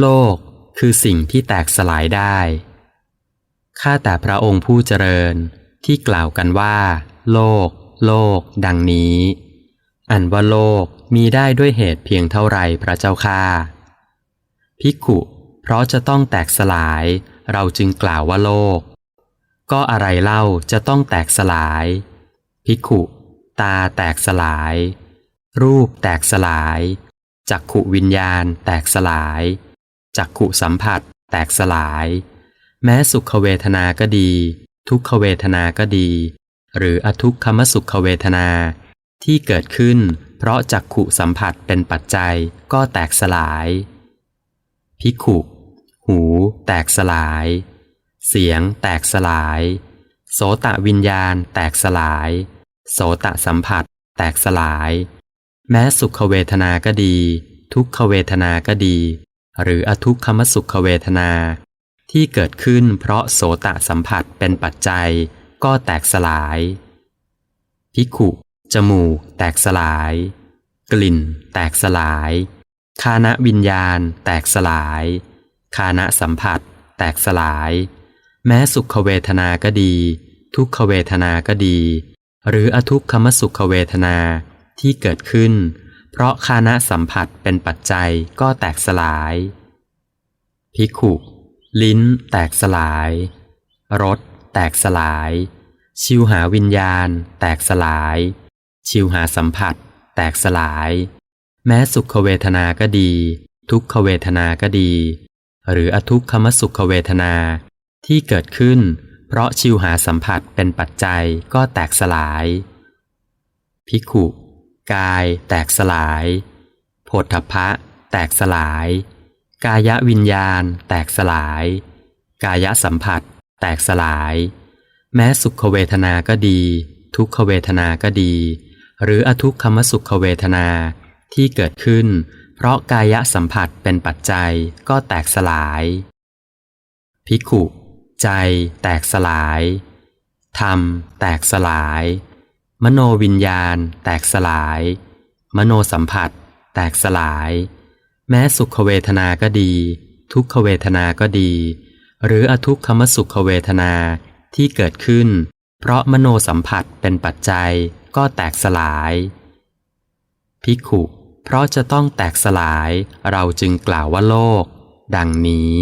โลกคือสิ่งที่แตกสลายได้ ข้าแต่พระองค์ผู้เจริญที่กล่าวกันว่า โลก โลก ดังนี้ อันว่าโลกมีได้ด้วยเหตุเพียงเท่าไรพระเจ้าค่าภิกุ เพราะจะต้องแตกสลาย เราจึงกล่าวว่าโลก ก็อะไรเล่าจะต้องแตกสลายภิกุ ตาแตกสลาย รูปแตกสลายจักขุวิญญาณแตกสลาย จักขุสัมผัส แตกสลาย แม้สุขเวทนาก็ดี ทุกขเวทนาก็ดี หรืออทุกขมสุขเวทนา ที่เกิดขึ้น เพราะจักขุสัมผัสเป็นปัจจัยก็แตกสลาย พิกขุหู แตกสลาย เสียง แตกสลาย โสตะวิญญาณ แตกสลาย โสตะสัมผัส แตกสลาย แม้สุขเวทนาก็ดี ทุกขเวทนาก็ดี หรืออทุกขมสุขเวทนา ที่เกิดขึ้นเพราะโสตะสัมผัสเป็นปัจจัย ก็แตกสลาย พิขุจมูก แตกสลาย กลิ่น แตกสลาย คานะวิญญาณ แตกสลาย คานะสัมผัส แตกสลาย แม้สุขเวทนาก็ดี ทุกขเวทนาก็ดี หรืออทุกขมสุขเวทนาที่เกิดขึ้น เพราะคานะสัมผัสเป็นปัจจัยก็แตกสลาย พิขุ ลิ้นแตกสลาย รสแตกสลาย ชิวหาวิญญาณ แตกสลาย ชิวหาสัมผัส แตกสลาย แม้สุขเวทนาก็ดี ทุกขเวทนาก็ดี หรืออทุกขมสุขเวทนาที่เกิดขึ้น เพราะชิวหาสัมผัสเป็นปัจจัยก็แตกสลาย พิขุ กายแตกสลายโผฏฐพะ แตกสลาย กายวิญญาณ แตกสลาย กายสัมผัส แตกสลาย แม้สุขเวทนาก็ดี ทุกขเวทนาก็ดี หรืออทุกขมสุขเวทนาที่เกิดขึ้น เพราะกายสัมผัสเป็นปัจจัยก็แตกสลาย พิกขุใจแตกสลายธรรมแตกสลาย มโนวิญญาณ แตกสลาย มโนสัมผัส แตกสลาย แม้สุขเวทนาก็ดี ทุกขเวทนาก็ดี หรืออทุกขมสุขเวทนาที่เกิดขึ้น เพราะมโนสัมผัสเป็นปัจจัยก็แตกสลาย พิกขุเพราะจะต้องแตกสลายเราจึงกล่าวว่าโลก ดังนี้